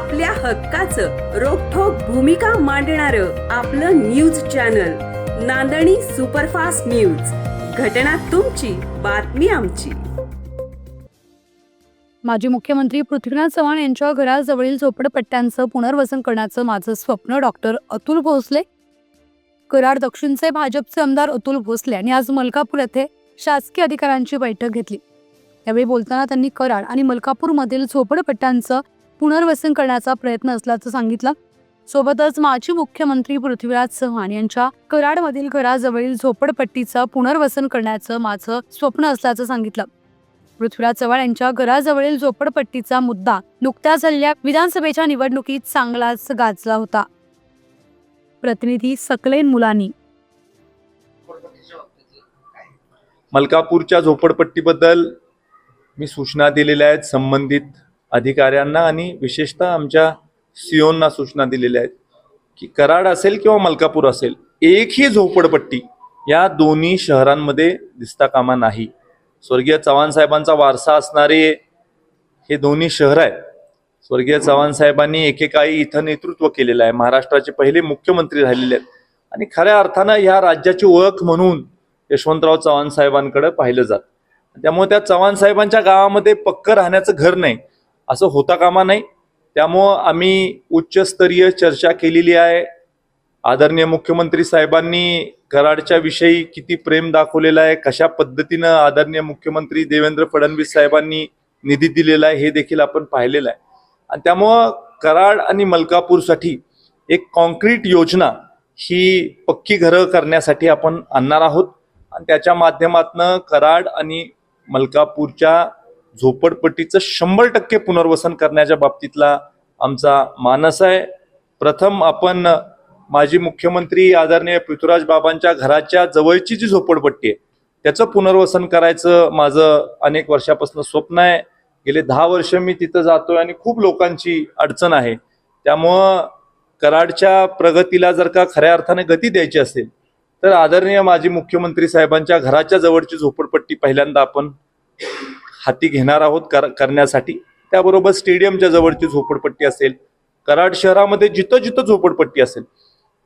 आपल्या हक्काचं रोखोक भूमिका मांडणार आपलं न्यूज चॅनल नांदणी सुपरफास्ट न्यूज. घटना तुमची बातमी आमची. माजी मुख्यमंत्री पृथ्वीनाथ चव्हाण यांच्या घराजवळील झोपडपट्ट्यांचं पुनर्वसन करण्याचं माझं स्वप्न डॉक्टर अतुल भोसले. कराड दक्षिणचे भाजपचे आमदार अतुल भोसले यांनी आज मलकापूर येथे शासकीय अधिकाऱ्यांची बैठक घेतली. यावेळी बोलताना त्यांनी कराड आणि मलकापूरमधील झोपडपट्ट्यांचं पुनर्वसन करण्याचा प्रयत्न असल्याचं सांगितलं. सोबतच माजी मुख्यमंत्री पृथ्वीराज चव्हाण यांच्या कराडमधील घराजवळील झोपडपट्टीचं पुनर्वसन करण्याचं माझं स्वप्न असल्याचं सांगितलं. पृथ्वीराज चव्हाण यांच्या घराजवळील झोपडपट्टीचा मुद्दा नुकत्याच झालेल्या विधानसभेच्या निवडणुकीत चांगलाच गाजला होता. प्रतिनिधी सकलेन मुलानी. मलकापूरच्या झोपडपट्टीबद्दल मी सूचना दिलेल्या आहेत संबंधित अधिकाऱ्यांना आणि विशेषतः आमच्या सीओंना सूचना दिलेल्या आहेत की कराड असेल किंवा मलकापूर असेल एकही झोपडपट्टी या दोन्ही शहरांमध्ये दिसता कामा नाही. स्वर्गीय चव्हाण साहेबांचा वारसा असणारे हे दोन्ही शहर आहेत. स्वर्गीय चव्हाण साहेबांनी एकेकाळी इथं नेतृत्व केलेलं आहे. महाराष्ट्राचे पहिले मुख्यमंत्री राहिलेले आहेत. आणि खऱ्या अर्थानं ह्या राज्याची ओळख म्हणून यशवंतराव चव्हाण साहेबांकडे पाहिलं जात. त्यामुळे त्या चव्हाण साहेबांच्या गावामध्ये पक्क राहण्याचं घर नाही. असं होता कामा नाही. त्यामुळं आम्ही उच्चस्तरीय चर्चा केलेली आहे. आदरणीय मुख्यमंत्री साहेबांनी कराडच्या विषयी किती प्रेम दाखवलेलं आहे कशा पद्धतीनं आदरणीय मुख्यमंत्री देवेंद्र फडणवीस साहेबांनी निधी दिलेला आहे हे देखील आपण पाहिलेलं आहे. आणि त्यामुळं कराड आणि मलकापूरसाठी एक कॉन्क्रीट योजना ही पक्की घरं करण्यासाठी आपण आणणार आहोत. आणि त्याच्या माध्यमातनं कराड आणि मलकापूरच्या झोपडपट्टीचं शंभर टक्के पुनर्वसन करण्याच्या बाबतीतला आमचा मानस आहे. प्रथम आपण माजी मुख्यमंत्री आदरणीय पृथ्वीराज बाबांच्या घराच्या जवळची जी झोपडपट्टी आहे त्याचं पुनर्वसन करायचं माझं अनेक वर्षापासून स्वप्न आहे. गेले दहा वर्ष मी तिथं जातोय आणि खूप लोकांची अडचण आहे. त्यामुळं कराडच्या प्रगतीला जर का खऱ्या अर्थाने गती द्यायची असेल तर आदरणीय माजी मुख्यमंत्री साहेबांच्या घराच्या जवळची झोपडपट्टी पहिल्यांदा आपण हाती घेणार आहोत कर करण्यासाठी. त्याबरोबर स्टेडियमच्या जवळची झोपडपट्टी असेल कराड शहरामध्ये जिथं जिथं झोपडपट्टी असेल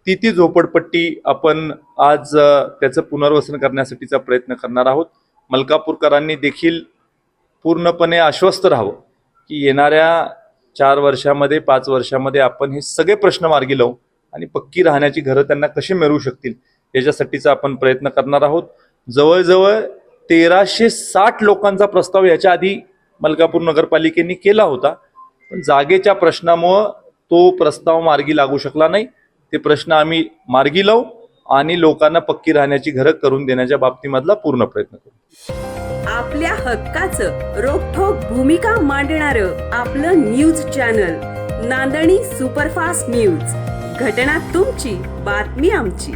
ती ती झोपडपट्टी आपण आज त्याचं पुनर्वसन करण्यासाठीचा प्रयत्न करणार आहोत. मलकापूरकरांनी देखील पूर्णपणे आश्वस्त राहावं की येणाऱ्या चार वर्षामध्ये पाच वर्षामध्ये आपण हे सगळे प्रश्न मार्गी लावू आणि पक्की राहण्याची घरं त्यांना कशी मिळू शकतील याच्यासाठीचा आपण प्रयत्न करणार आहोत. जवळजवळ तेराशे साठ लोकांचा प्रस्ताव याच्या आधी मलकापूर नगरपालिकेने केला होता. पण जागेच्या प्रश्नामुळं तो प्रस्ताव मार्गी लागू शकला नाही. ते प्रश्न आम्ही मार्गी लावू आणि लोकांना पक्की राहण्याची घरं करून देण्याच्या बाबतीमधला पूर्ण प्रयत्न करू. आपल्या हक्काचं रोखोक भूमिका मांडणार आपलं न्यूज चॅनल नांदणी सुपरफास्ट न्यूज. घटना तुमची बातमी आमची.